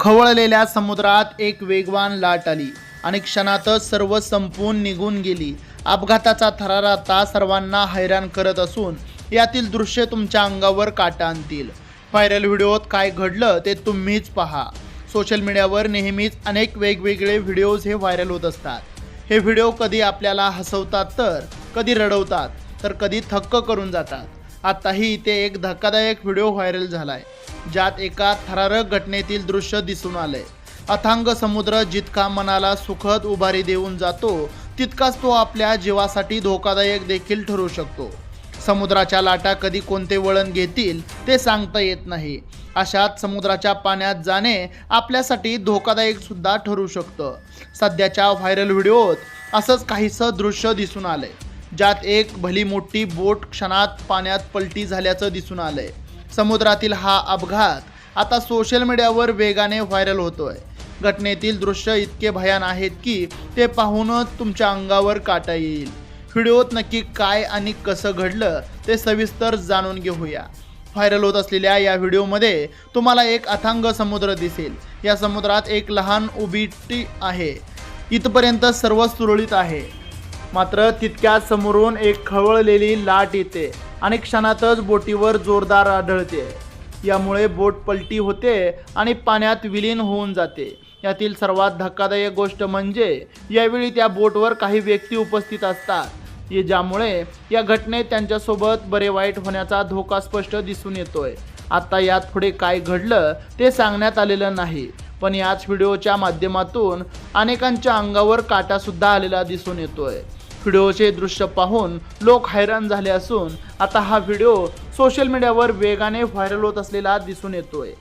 खवळलेल्या समुद्रात एक वेगवान लाट आली आणि क्षणातच सर्व संपून निघून गेली. अपघाताचा थरार आता सर्वांना हैराण करत असून यातील दृश्य तुमच्या अंगावर काटा आणतील. व्हायरल व्हिडिओत काय घडलं ते तुम्हीच पहा. सोशल मीडियावर नेहमीच अनेक वेगवेगळे व्हिडिओज हे व्हायरल होत असतात. हे व्हिडिओ कधी आपल्याला हसवतात तर कधी रडवतात तर कधी थक्क करून जातात. आताही इथे एक धक्कादायक व्हिडिओ व्हायरल झालाय ज्यात एका थरारक घटनेतील दृश्य दिसून आलंय. अथांग समुद्र जितका मनाला सुखद उभारी देऊन जातो तितकाच तो आपल्या जीवासाठी धोकादायक देखील ठरू शकतो. समुद्राच्या लाटा कधी कोणते वळण घेतील ते सांगता येत नाही. अशात समुद्राच्या पाण्यात जाणे आपल्यासाठी धोकादायक सुद्धा ठरू शकतं. सध्याच्या व्हायरल व्हिडिओत असंच काहीसं दृश्य दिसून आलंय. ज्यात एक भली मोठी बोट क्षणात पाण्यात पलटी झाल्याचं दिसून आलंय. समुद्रातील हा अपघात आता सोशल मीडियावर वेगाने व्हायरल होतोय. घटनेतील दृश्य इतके भयान आहेत की ते पाहूनच तुमच्या अंगावर काटा येईल. व्हिडिओत नक्की काय आणि कसं घडलं ते सविस्तर जाणून घेऊया. व्हायरल होत असलेल्या या व्हिडिओमध्ये तुम्हाला एक अथांग समुद्र दिसेल. या समुद्रात एक लहान उबीटी आहे. इथपर्यंत सर्व सुरळीत आहे. मात्र तितक्या समोरून एक खवळलेली लाट येते आणि क्षणातच बोटीवर जोरदार आढळते. यामुळे बोट पलटी होते आणि पाण्यात विलीन होऊन जाते. यातील सर्वात धक्कादायक गोष्ट म्हणजे यावेळी त्या बोटवर काही व्यक्ती उपस्थित असतात. ये ज्यामुळे या घटनेत त्यांच्यासोबत बरे वाईट होण्याचा धोका स्पष्ट दिसून येतोय. आता यात पुढे काय घडलं ते सांगण्यात आलेलं नाही. पण याच व्हिडिओच्या माध्यमातून अनेकांच्या अंगावर काटासुद्धा आलेला दिसून येतोय. व्हिडिओचे दृश्य पाहून लोक हैराण झाले असून आता हा व्हिडिओ सोशल मीडियावर वेगाने व्हायरल होत असलेला दिसून येतोय.